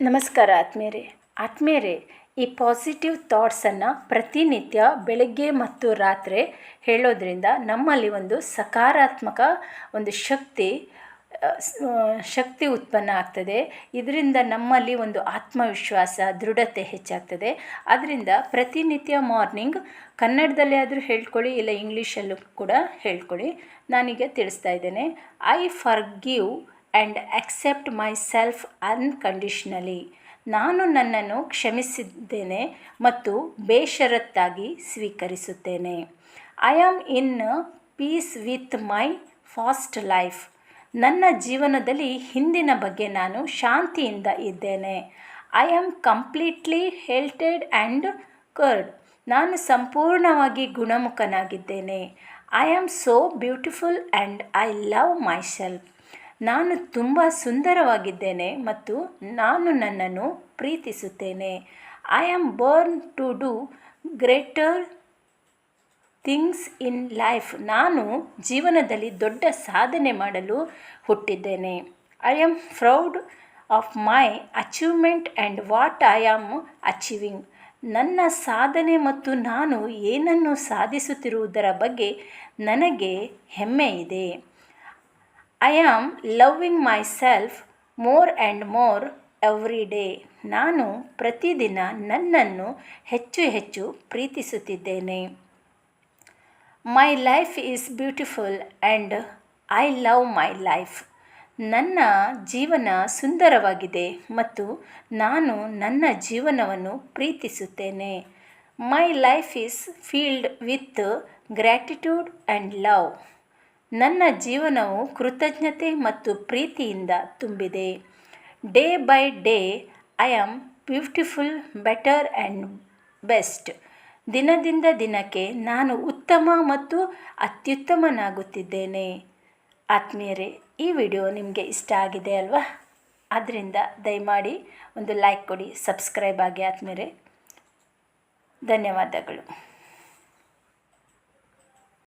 ನಮಸ್ಕಾರ ಆತ್ಮೀಯರೇ. ಆತ್ಮೀಯರೇ, ಈ ಪಾಸಿಟಿವ್ ಥಾಟ್ಸನ್ನು ಪ್ರತಿನಿತ್ಯ ಬೆಳಗ್ಗೆ ಮತ್ತು ರಾತ್ರಿ ಹೇಳೋದ್ರಿಂದ ನಮ್ಮಲ್ಲಿ ಒಂದು ಸಕಾರಾತ್ಮಕ ಒಂದು ಶಕ್ತಿ ಶಕ್ತಿ ಉತ್ಪನ್ನ ಆಗ್ತದೆ. ಇದರಿಂದ ನಮ್ಮಲ್ಲಿ ಒಂದು ಆತ್ಮವಿಶ್ವಾಸ, ದೃಢತೆ ಹೆಚ್ಚಾಗ್ತದೆ. ಅದರಿಂದ ಪ್ರತಿನಿತ್ಯ ಮಾರ್ನಿಂಗ್ ಕನ್ನಡದಲ್ಲಿ ಆದರೂ ಹೇಳ್ಕೊಳ್ಳಿ, ಇಲ್ಲ ಇಂಗ್ಲೀಷಲ್ಲೂ ಕೂಡ ಹೇಳ್ಕೊಳ್ಳಿ. ನಾನೀಗ ತಿಳಿಸ್ತಾ ಇದ್ದೇನೆ. I forgive and accept myself unconditionally ನಾನು ನನ್ನನ್ನು ಕ್ಷಮಿಸಿದ್ದೇನೆ ಮತ್ತು ಬೇಷರತ್ತಾಗಿ ಸ್ವೀಕರಿಸುತ್ತೇನೆ. I am in peace with my past life ನನ್ನ ಜೀವನದಲ್ಲಿ ಹಿಂದಿನ ಬಗ್ಗೆ ನಾನು ಶಾಂತಿಯಿಂದ ಇದ್ದೇನೆ. I am completely healed and cured ನಾನು ಸಂಪೂರ್ಣವಾಗಿ ಗುಣಮುಖನಾಗಿದ್ದೇನೆ. I am so beautiful and I love myself ನಾನು ತುಂಬ ಸುಂದರವಾಗಿದ್ದೇನೆ ಮತ್ತು ನಾನು ನನ್ನನ್ನು ಪ್ರೀತಿಸುತ್ತೇನೆ. I am born to do greater things in life ನಾನು ಜೀವನದಲ್ಲಿ ದೊಡ್ಡ ಸಾಧನೆ ಮಾಡಲು ಹುಟ್ಟಿದ್ದೇನೆ. I am proud of my achievement and what I am achieving ನನ್ನ ಸಾಧನೆ ಮತ್ತು ನಾನು ಏನನ್ನು ಸಾಧಿಸುತ್ತಿರುವುದರ ಬಗ್ಗೆ ನನಗೆ ಹೆಮ್ಮೆ ಇದೆ. I am loving myself more and more every day ನಾನು ಪ್ರತಿದಿನ ನನ್ನನ್ನು ಹೆಚ್ಚು ಹೆಚ್ಚು ಪ್ರೀತಿಸುತ್ತಿದ್ದೇನೆ. My life is beautiful and I love my life ನನ್ನ ಜೀವನ ಸುಂದರವಾಗಿದೆ ಮತ್ತು ನಾನು ನನ್ನ ಜೀವನವನ್ನು ಪ್ರೀತಿಸುತ್ತೇನೆ. My life is filled with gratitude and love ನನ್ನ ಜೀವನವು ಕೃತಜ್ಞತೆ ಮತ್ತು ಪ್ರೀತಿಯಿಂದ ತುಂಬಿದೆ. Day by day, I am beautiful, better and best. ದಿನದಿಂದ ದಿನಕ್ಕೆ ನಾನು ಉತ್ತಮ ಮತ್ತು ಅತ್ಯುತ್ತಮನಾಗುತ್ತಿದ್ದೇನೆ. ಆತ್ಮೀಯರೇ, ಈ ವಿಡಿಯೋ ನಿಮಗೆ ಇಷ್ಟ ಆಗಿದೆ ಅಲ್ವಾ? ಆದ್ದರಿಂದ ದಯಮಾಡಿ ಒಂದು ಲೈಕ್ ಕೊಡಿ, ಸಬ್ಸ್ಕ್ರೈಬ್ ಆಗಿ ಆತ್ಮೀಯರೇ. ಧನ್ಯವಾದಗಳು.